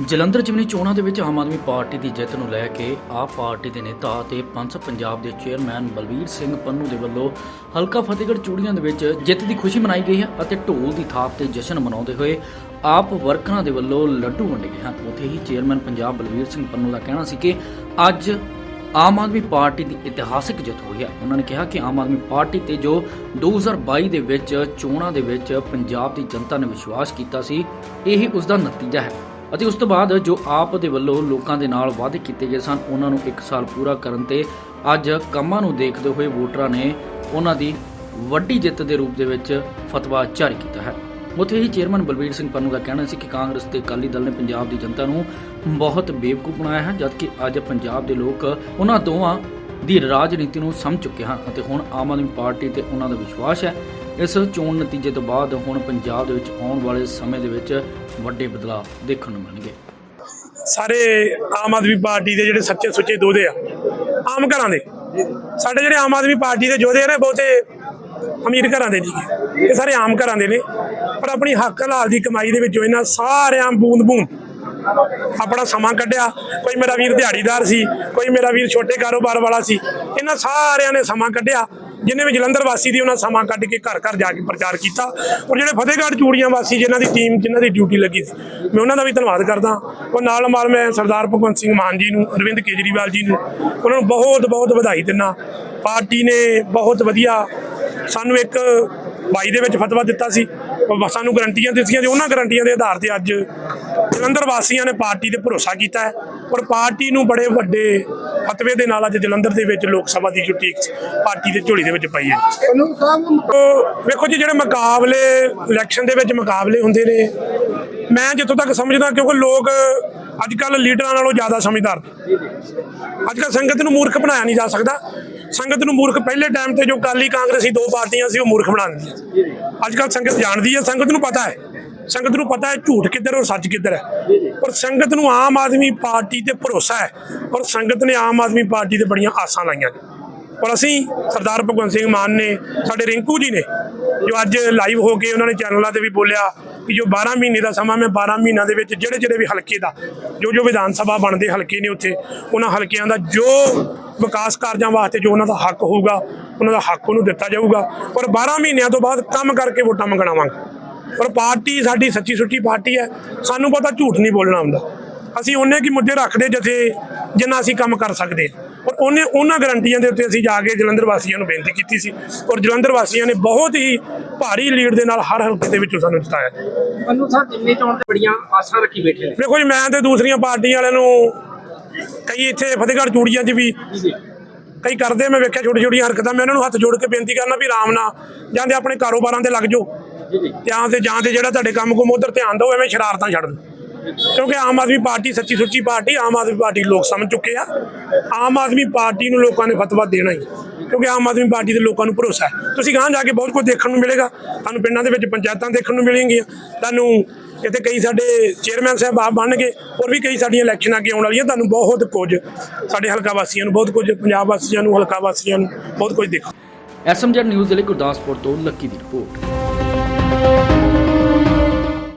ਜਲੰਧਰ ਜਿਮਨੀ ਚੋਣਾਂ ਦੇ ਵਿੱਚ ਆਮ ਆਦਮੀ ਪਾਰਟੀ ਦੀ ਜਿੱਤ ਨੂੰ ਲੈ ਕੇ ਆਪ ਪਾਰਟੀ ਦੇ ਨੇਤਾ ਅਤੇ ਪੰਚ ਪੰਜਾਬ ਦੇ ਚੇਅਰਮੈਨ ਬਲਵੀਰ ਸਿੰਘ ਪੰਨੂ ਦੇ ਵੱਲੋਂ ਹਲਕਾ ਫਤਿਹਗੜ੍ਹ ਚੂੜੀਆਂ ਦੇ ਵਿੱਚ ਜਿੱਤ ਦੀ ਖੁਸ਼ੀ ਮਨਾਈ ਗਈ ਹੈ ਅਤੇ ਢੋਲ ਦੀ ਥਾਪ ਤੇ ਜਸ਼ਨ ਮਨਾਉਂਦੇ ਹੋਏ ਆਪ ਵਰਕਰਾਂ ਦੇ ਵੱਲੋਂ ਲੱਡੂ ਵੰਡੇ ਗਏ ਹਨ। ਉੱਥੇ ਹੀ ਚੇਅਰਮੈਨ ਪੰਜਾਬ ਬਲਵੀਰ ਸਿੰਘ ਪੰਨੂ ਦਾ ਕਹਿਣਾ ਸੀ ਕਿ ਅੱਜ ਆਮ ਆਦਮੀ ਪਾਰਟੀ ਦੀ ਇਤਿਹਾਸਿਕ ਜਿੱਤ ਹੋਈ ਹੈ। ਉਹਨਾਂ ਨੇ ਕਿਹਾ ਕਿ ਆਮ ਆਦਮੀ ਪਾਰਟੀ ਤੇ ਜੋ 2022 ਦੇ ਵਿੱਚ ਚੋਣਾਂ ਦੇ ਵਿੱਚ ਪੰਜਾਬ ਦੀ ਜਨਤਾ ਨੇ ਵਿਸ਼ਵਾਸ ਕੀਤਾ ਸੀ, ਇਹ ਉਸ ਦਾ ਨਤੀਜਾ ਹੈ। ਅਤੇ ਉਸ ਤੋਂ ਬਾਅਦ ਜੋ ਆਪ ਦੇ ਵੱਲੋਂ ਲੋਕਾਂ ਦੇ ਨਾਲ ਵਾਅਦੇ ਕੀਤੇ ਗਏ ਸਨ, ਉਹਨਾਂ ਨੂੰ 1 ਸਾਲ ਪੂਰਾ ਕਰਨ ਤੇ ਅੱਜ ਕੰਮਾਂ ਨੂੰ ਦੇਖਦੇ ਹੋਏ ਵੋਟਰਾਂ ਨੇ ਉਹਨਾਂ ਦੀ ਵੱਡੀ ਜਿੱਤ ਦੇ ਰੂਪ ਦੇ ਵਿੱਚ ਫਤਵਾ ਜਾਰੀ ਕੀਤਾ ਹੈ। ਉੱਥੇ ਹੀ ਚੇਅਰਮੈਨ ਬਲਬੀਰ ਸਿੰਘ ਪੰਨੂ ਦਾ ਕਹਿਣਾ ਸੀ ਕਿ ਕਾਂਗਰਸ ਤੇ ਅਕਾਲੀ ਦਲ ਨੇ ਪੰਜਾਬ ਦੀ ਜਨਤਾ ਨੂੰ ਬਹੁਤ ਬੇਵਕੂਫ ਬਣਾਇਆ ਹੈ, ਜਦਕਿ ਅੱਜ ਪੰਜਾਬ ਦੇ ਲੋਕ ਉਹਨਾਂ ਦੋਵਾਂ ਦੀ ਰਾਜਨੀਤੀ ਨੂੰ ਸਮਝ ਚੁੱਕੇ ਹਨ ਅਤੇ ਹੁਣ ਆਮ ਆਦਮੀ ਪਾਰਟੀ ਤੇ ਉਹਨਾਂ ਦਾ ਵਿਸ਼ਵਾਸ ਹੈ। ਇਸ ਚੋਣ ਨਤੀਜੇ ਤੋਂ ਬਾਅਦ ਹੁਣ ਪੰਜਾਬ ਦੇ ਵਿੱਚ ਆਉਣ ਵਾਲੇ ਸਮੇਂ ਦੇ ਵਿੱਚ ਵੱਡੇ ਬਦਲਾਅ ਦੇਖਣ ਨੂੰ ਮਿਲਣਗੇ। ਸਾਰੇ ਆਮ ਆਦਮੀ ਪਾਰਟੀ ਦੇ ਜਿਹੜੇ ਸੱਚੇ ਸੁੱਚੇ ਦੋਦੇ ਆ, ਆਮ ਘਰਾਂ ਦੇ। ਸਾਡੇ ਜਿਹੜੇ ਆਮ ਆਦਮੀ ਪਾਰਟੀ ਦੇ ਯੋਧੇ ਨੇ, ਬਹੁਤੇ ਅਮੀਰ ਘਰਾਂ ਦੇ ਨਹੀਂ ਇਹ ਸਾਰੇ ਆਮ ਘਰਾਂ ਦੇ ਨੇ। ਪਰ ਆਪਣੀ ਹੱਕ ਹਲਾਲ ਦੀ ਕਮਾਈ ਦੇ ਵਿੱਚੋਂ ਇਹਨਾਂ ਸਾਰਿਆਂ ਬੂੰਦ ਬੂੰਦ ਆਪਣਾ ਸਮਾਂ ਕੱਢਿਆ। ਕੋਈ ਮੇਰਾ ਵੀਰ ਦਿਹਾੜੀਦਾਰ ਸੀ, ਕੋਈ ਮੇਰਾ ਵੀਰ ਛੋਟੇ ਕਾਰੋਬਾਰ ਵਾਲਾ ਸੀ, ਇਹਨਾਂ ਸਾਰਿਆਂ ਨੇ ਸਮਾਂ ਕੱਢਿਆ। ਜਿਨੇ ਵੀ ਜਲੰਧਰ ਵਾਸੀ ਦੀ ਉਹਨਾਂ ਸਮਾਂ ਕੱਢ ਕੇ ਘਰ ਘਰ ਜਾ ਕੇ ਪ੍ਰਚਾਰ ਕੀਤਾ ਔਰ ਜਿਹੜੇ ਫਤਿਹਗੜ੍ਹ ਚੂੜੀਆਂ ਵਾਸੀ ਜਿਨ੍ਹਾਂ ਦੀ ਟੀਮ ਜਿਨ੍ਹਾਂ ਦੀ ਡਿਊਟੀ ਲੱਗੀ ਸੀ, ਮੈਂ ਉਹਨਾਂ ਦਾ ਵੀ ਧੰਨਵਾਦ ਕਰਦਾ। ਔਰ ਨਾਲ ਨਾਲ ਮੈਂ ਸਰਦਾਰ ਭਗਵੰਤ ਸਿੰਘ ਮਾਨ ਜੀ ਨੂੰ, ਅਰਵਿੰਦ ਕੇਜਰੀਵਾਲ ਜੀ ਨੂੰ, ਉਹਨਾਂ ਨੂੰ ਬਹੁਤ ਬਹੁਤ ਵਧਾਈ ਦਿੰਦਾ। ਪਾਰਟੀ ਨੇ ਬਹੁਤ ਵਧੀਆ ਸਾਨੂੰ ਇੱਕ ਬਾਈ ਦੇ ਵਿੱਚ ਫਤਵਾ ਦਿੱਤਾ ਸੀ। ਸਾਨੂੰ ਗਰੰਟੀਆਂ ਦਿੱਤੀਆਂ ਤੇ ਉਹਨਾਂ ਗਰੰਟੀਆਂ ਦੇ ਆਧਾਰ ਤੇ ਅੱਜ ਜਲੰਧਰ ਵਾਸੀਆਂ ਨੇ ਪਾਰਟੀ ਤੇ ਭਰੋਸਾ ਕੀਤਾ ਹੈ। ਔਰ ਪਾਰਟੀ ਨੂੰ ਬੜੇ ਵੱਡੇ ਫਤਵੇ ਦੇ ਨਾਲ ਅੱਜ ਜਲੰਧਰ ਦੇ ਵਿੱਚ ਲੋਕ ਸਭਾ ਦੀ ਜੁਟੀ ਪਾਰਟੀ ਦੇ ਝੋਲੀ ਦੇ ਵਿੱਚ ਪਈ ਹੈ। ਵੇਖੋ ਜੀ ਜਿਹੜੇ ਮੁਕਾਬਲੇ ਇਲੈਕਸ਼ਨ ਦੇ ਵਿੱਚ ਮੁਕਾਬਲੇ ਹੁੰਦੇ ਨੇ ਮੈਂ ਜਿੱਥੋਂ ਤੱਕ ਸਮਝਦਾ ਕਿਉਂਕਿ ਲੋਕ ਅੱਜ ਕੱਲ ਲੀਡਰਾਂ ਨਾਲੋਂ ਜ਼ਿਆਦਾ ਸਮਝਦਾਰ ਅੱਜ ਕੱਲ ਸੰਗਤ ਨੂੰ ਮੂਰਖ ਬਣਾਇਆ ਨਹੀਂ ਜਾ ਸਕਦਾ। ਸੰਗਤ ਨੂੰ ਮੂਰਖ ਪਹਿਲੇ ਟਾਈਮ ਤੇ ਜੋ ਕਾਲੀ ਕਾਂਗਰਸੀ ਦੋ ਪਾਰਟੀਆਂ ਸੀ ਉਹ ਮੂਰਖ ਬਣਾ ਦਿੰਦੀਆਂ। ਅੱਜ ਕੱਲ ਸੰਗਤ ਜਾਣਦੀ ਹੈ ਸੰਗਤ ਨੂੰ ਪਤਾ ਹੈ। ਸੰਗਤ ਨੂੰ ਪਤਾ ਹੈ ਝੂਠ ਕਿੱਧਰ ਔਰ ਸੱਚ ਕਿੱਧਰ ਹੈ। ਪਰ ਸੰਗਤ ਨੂੰ ਆਮ ਆਦਮੀ ਪਾਰਟੀ ਤੇ ਭਰੋਸਾ ਹੈ। ਔਰ ਸੰਗਤ ਨੇ ਆਮ ਆਦਮੀ ਪਾਰਟੀ ਤੇ ਬੜੀਆਂ ਆਸਾਂ ਲਾਈਆਂ ਨੇ। ਔਰ ਅਸੀਂ ਸਰਦਾਰ ਭਗਵੰਤ ਸਿੰਘ ਮਾਨ ਨੇ, ਸਾਡੇ ਰਿੰਕੂ ਜੀ ਨੇ, ਜੋ ਅੱਜ ਲਾਈਵ ਹੋ ਕੇ ਉਹਨਾਂ ਨੇ ਚੈਨਲਾਂ ਤੇ ਵੀ ਬੋਲਿਆ ਕਿ ਜੋ 12 ਮਹੀਨੇ ਦਾ ਸਮਾਂ ਮੈਂ 12 ਮਹੀਨਿਆਂ ਦੇ ਵਿੱਚ ਜਿਹੜੇ ਜਿਹੜੇ ਵੀ ਹਲਕੇ ਦਾ ਜੋ ਜੋ ਵਿਧਾਨ ਸਭਾ ਬਣਦੇ ਹਲਕੇ ਨੇ ਉੱਥੇ, ਉਹਨਾਂ ਹਲਕਿਆਂ ਦਾ ਜੋ ਵਿਕਾਸ ਕਾਰਜਾਂ ਵਾਸਤੇ ਜੋ ਉਹਨਾਂ ਦਾ ਹੱਕ ਹੋਊਗਾ, ਉਹਨਾਂ ਦਾ ਹੱਕ ਉਹਨੂੰ ਦਿੱਤਾ ਜਾਊਗਾ। ਔਰ 12 ਮਹੀਨਿਆਂ ਤੋਂ ਬਾਅਦ ਕੰਮ ਕਰਕੇ ਵੋਟਾਂ ਮੰਗਣਾਵਾਂਗੇ ਔਰ ਪਾਰਟੀ ਸਾਡੀ ਸੱਚੀ ਸੁੱਚੀ ਪਾਰਟੀ ਹੈ। ਸਾਨੂੰ ਪਤਾ ਝੂਠ ਨਹੀਂ ਬੋਲਣਾ ਹੁੰਦਾ। ਅਸੀਂ ਉਹਨੇ ਕੀ ਮੁੱਦੇ ਰੱਖਦੇ ਜਿੱਥੇ ਜਿੰਨਾ ਅਸੀਂ ਕੰਮ ਕਰ ਸਕਦੇ ਹਾਂ। ਔਰ ਉਹਨੇ ਉਹਨਾਂ ਗਰੰਟੀਆਂ ਦੇ ਉੱਤੇ ਅਸੀਂ ਜਾ ਕੇ ਜਲੰਧਰ ਵਾਸੀਆਂ ਨੂੰ ਬੇਨਤੀ ਕੀਤੀ ਸੀ। ਔਰ ਜਲੰਧਰ ਵਾਸੀਆਂ ਨੇ ਬਹੁਤ ਹੀ ਭਾਰੀ ਲੀਡ ਦੇ ਨਾਲ ਹਰ ਹਲਕੇ ਦੇ ਵਿੱਚੋਂ ਸਾਨੂੰ ਜਿਤਾਇਆ। ਮੈਨੂੰ ਸਾਹਿਬ ਜਿੰਨੀ ਚੋਣ ਤੇ ਬੜੀਆਂ ਆਸਾਂ ਰੱਖੀ ਬੈਠੇ ਨੇ। ਵੇਖੋ ਜੀ ਮੈਂ ਤੇ ਦੂਸਰੀਆਂ ਪਾਰਟੀਆਂ ਵਾਲਿਆਂ ਨੂੰ ਕਈ ਇੱਥੇ ਫਤਿਹਗੜ੍ਹ ਚੂੜੀਆਂ 'ਚ ਵੀ ਕਈ ਕਰਦੇ ਮੈਂ ਵੇਖਿਆ ਛੋਟੀ ਛੋਟੀਆਂ ਹਰਕਤਾਂ ਮੈਂ ਉਹਨਾਂ ਨੂੰ ਹੱਥ ਜੋੜ ਕੇ ਬੇਨਤੀ ਕਰਨਾ ਵੀ ਆਰਾਮ ਨਾਲ ਜਾਂਦੇ ਆਪਣੇ ਕਾਰੋਬਾਰਾਂ ਤੇ ਲੱਗ ਜਾਓ। ਜਾਂ। ਤੇ ਜਾਂ ਤੇ ਜਿਹੜਾ ਤੁਹਾਡੇ ਕੰਮ ਕੁਮ ਉਧਰ ਧਿਆਨ ਦਿਓ ਐਵੇਂ ਸ਼ਰਾਰਤਾਂ ਛੱਡ ਦਿਓ। ਕਿਉਂਕਿ ਆਮ ਆਦਮੀ ਪਾਰਟੀ ਸੱਚੀ ਸੁੱਚੀ ਪਾਰਟੀ ਆਮ ਆਦਮੀ ਪਾਰਟੀ ਲੋਕ ਸਮਝ ਚੁੱਕੇ ਆ। ਆਮ ਆਦਮੀ ਪਾਰਟੀ ਨੂੰ ਲੋਕਾਂ ਨੇ ਫਤਵਾ ਦੇਣਾ ਹੀ। ਕਿਉਂਕਿ ਆਮ ਆਦਮੀ ਪਾਰਟੀ ਦੇ ਲੋਕਾਂ ਨੂੰ ਭਰੋਸਾ ਹੈ। ਤੁਸੀਂ ਗਾਂ ਜਾ ਕੇ ਬਹੁਤ ਕੁਝ ਦੇਖਣ ਨੂੰ ਮਿਲੇਗਾ। ਤੁਹਾਨੂੰ ਪਿੰਡਾਂ ਦੇ ਵਿੱਚ ਪੰਚਾਇਤਾਂ ਦੇਖਣ ਨੂੰ ਮਿਲਣਗੀਆਂ। ਤੁਹਾਨੂੰ ਇੱਥੇ ਕਈ ਸਾਡੇ ਚੇਅਰਮੈਨ ਸਾਹਿਬ ਆਪ ਬਣਨਗੇ। ਹੋਰ ਵੀ ਕਈ ਸਾਡੀਆਂ ਇਲੈਕਸ਼ਨਾਂ ਅੱਗੇ ਆਉਣ ਵਾਲੀਆਂ। ਤੁਹਾਨੂੰ ਬਹੁਤ ਕੁਝ ਸਾਡੇ ਹਲਕਾ ਵਾਸੀਆਂ ਨੂੰ ਬਹੁਤ ਕੁਝ ਪੰਜਾਬ ਵਾਸੀਆਂ ਨੂੰ ਹਲਕਾ ਵਾਸੀਆਂ ਨੂੰ ਬਹੁਤ ਕੁਝ ਦੇਖੋ ਐਸਐਮਜੈਡ ਨਿਊਜ਼ ਦੇ ਲਈ ਗੁਰਦਾਸਪੁਰ ਤੋਂ ਲੱਕੀ ਦੀ ਰਿਪੋਰਟ। Thank you.